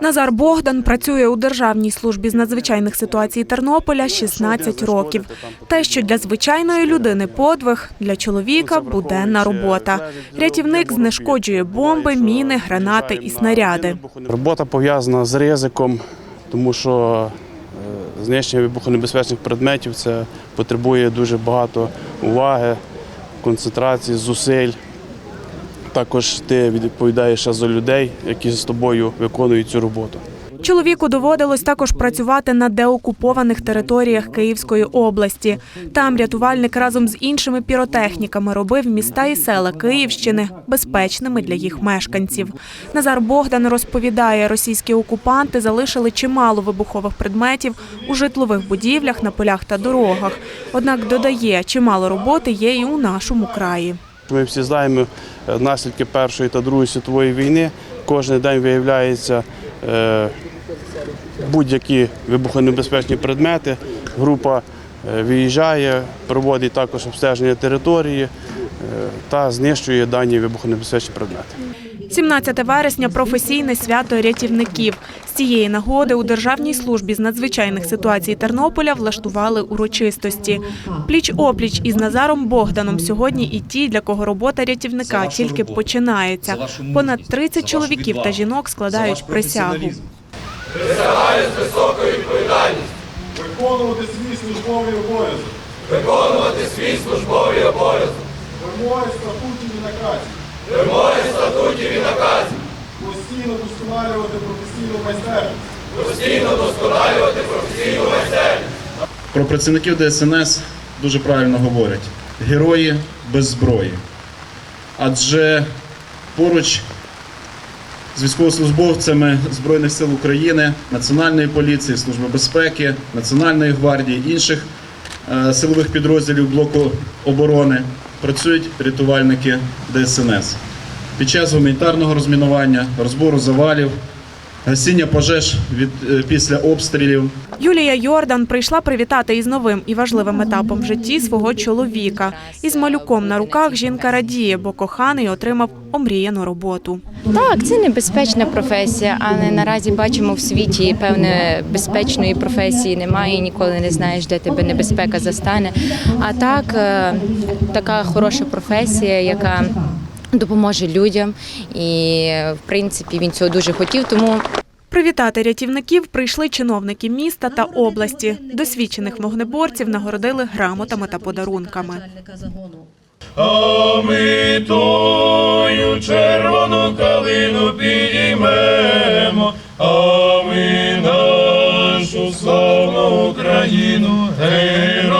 Назар Богдан працює у Державній службі з надзвичайних ситуацій Тернополя 16 років. Те, що для звичайної людини подвиг, для чоловіка буденна робота. Рятівник знешкоджує бомби, міни, гранати і снаряди. Робота пов'язана з ризиком, тому що е, знищення вибухонебезпечних предметів це потребує дуже багато уваги, концентрації, зусиль. Також ти відповідаєш за людей, які з тобою виконують цю роботу. Чоловіку доводилось також працювати на деокупованих територіях Київської області. Там рятувальник разом з іншими піротехніками робив міста і села Київщини безпечними для їх мешканців. Назар Богдан розповідає, російські окупанти залишили чимало вибухових предметів у житлових будівлях, на полях та дорогах. Однак додає, чимало роботи є і у нашому краї. Ми всі знаємо е, наслідки Першої та Другої світової війни. Кожен день виявляються е, будь-які вибухонебезпечні предмети. Група е, виїжджає, проводить також обстеження території та знищує дані вибухонебезпечні предмети. 17 вересня професійне свято рятівників. З цієї нагоди у Державній службі з надзвичайних ситуацій Тернополя влаштували урочистості. Пліч опліч із Назаром Богданом сьогодні і ті, для кого робота рятівника тільки починається. Понад 30 чоловіків та жінок складають присягу. Виконувати свій службовий обов'язок. Виконувати свій службовий обов'язок. Вимоги статутів і наказів. Вимоги статутів і наказів. Постійно вдосконалювати професійну майстерність. Про працівників ДСНС дуже правильно говорять: герої без зброї. Адже поруч з військовослужбовцями Збройних сил України, Національної поліції, Служби безпеки, Національної гвардії, інших е, силових підрозділів блоку оборони працюють рятувальники ДСНС. Під час гуманітарного розмінування, розбору завалів, гасіння пожеж від, е, після обстрілів. Юлія Йордан прийшла привітати із новим і важливим етапом в житті свого чоловіка. Із малюком на руках жінка радіє, бо коханий отримав омріяну роботу. Так, це небезпечна професія, але наразі бачимо в світі певне безпечної професії немає. Ніколи не знаєш, де тебе небезпека застане. А так, е, така хороша професія, яка допоможе людям, і в принципі він цього дуже хотів. Тому Привітати рятівників прийшли чиновники міста та області. Досвідчених вогнеборців нагородили грамотами та подарунками. А ми тою червону калину підіймемо, а ми нашу славну Україну гей.